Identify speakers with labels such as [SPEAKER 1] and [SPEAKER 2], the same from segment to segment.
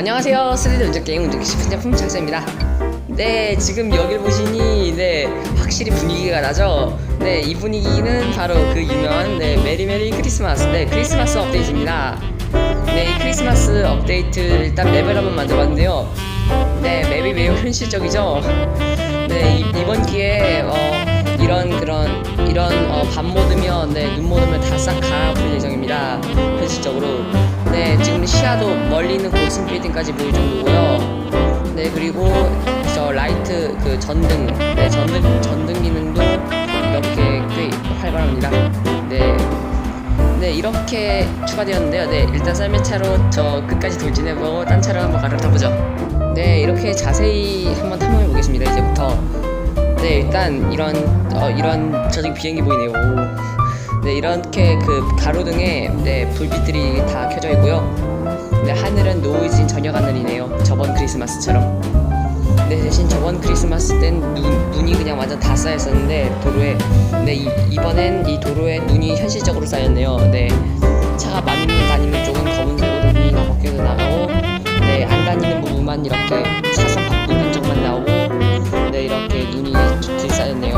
[SPEAKER 1] 안녕하세요. 3D 운전 게임 운전 시프트품 작사입니다. 네, 지금 여길 보시니 네 확실히 분위기가 나죠. 네, 이 분위기는 바로 그 유명한 네 메리 메리 크리스마스 네 크리스마스 업데이트입니다. 네, 이 크리스마스 업데이트 일단 맵을 한번 만들어봤는데요. 네, 맵이 매우 현실적이죠. 네, 이, 이번 기회에 어, 이런 그런 이런 어, 밤 모드면 네, 눈 모드면 다 싹 갈아버릴 예정입니다. 현실적으로. 네, 지금 시야도 멀리 있는 고층 빌딩까지 보일 정도고요. 네, 그리고 저 라이트 그 전등, 네, 전등 전등 기능도 이렇게 꽤 활발합니다. 네. 네 이렇게 추가되었는데요 네 일단 썰매 차로 저 끝까지 돌진해보고 딴 차로 한번 갈아타보죠 네 이렇게 자세히 한번 탐험해 보겠습니다 이제부터 네 일단 이런 어, 이런 저기 비행기 보이네요 오. 네 이렇게 그 가로등에 네 불빛들이 다 켜져 있고요 네 하늘은 노을진 저녁 하늘이네요. 저번 크리스마스처럼. 네 대신 저번 크리스마스 땐 눈, 눈이 그냥 완전 다 쌓였었는데 도로에 네 이, 이번엔 이 도로에 눈이 현실적으로 쌓였네요. 네 차가 많이 다니는 쪽은 검은색으로 눈이 다 벗겨져 나가고 네안 다니는 부분만 이렇게 차선 바꾸는 흔적만 나오고 네 이렇게 눈이 들쌓였네요.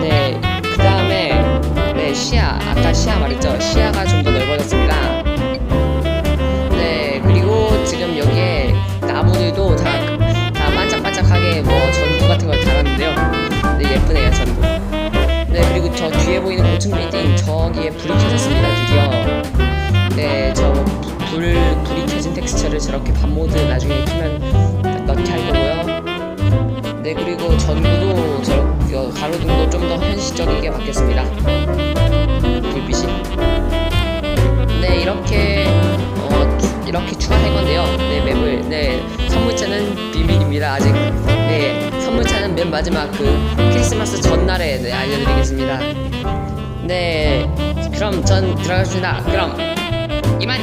[SPEAKER 1] 네그 다음에 네 시야 아까 시야 말했죠? 시야 저기에 불이 켜졌습니다. 드디어. 네저 불, 불이 켜진 텍스처를 저렇게 밤모드 나중에 키면 넣게 할 거고요. 네 그리고 전구도 저 어, 가로등도 좀 더 현실적이게 바뀌었습니다. 불빛이. 네 이렇게 어 추- 이렇게 추가할 건데요. 네 맵을. 네 선물차는 비밀입니다 아직. 네 선물차는 맨 마지막 그 크리스마스 전날에 네, 알려드리겠습니다. 네 그럼 전 들어가겠습니다. 그럼 이만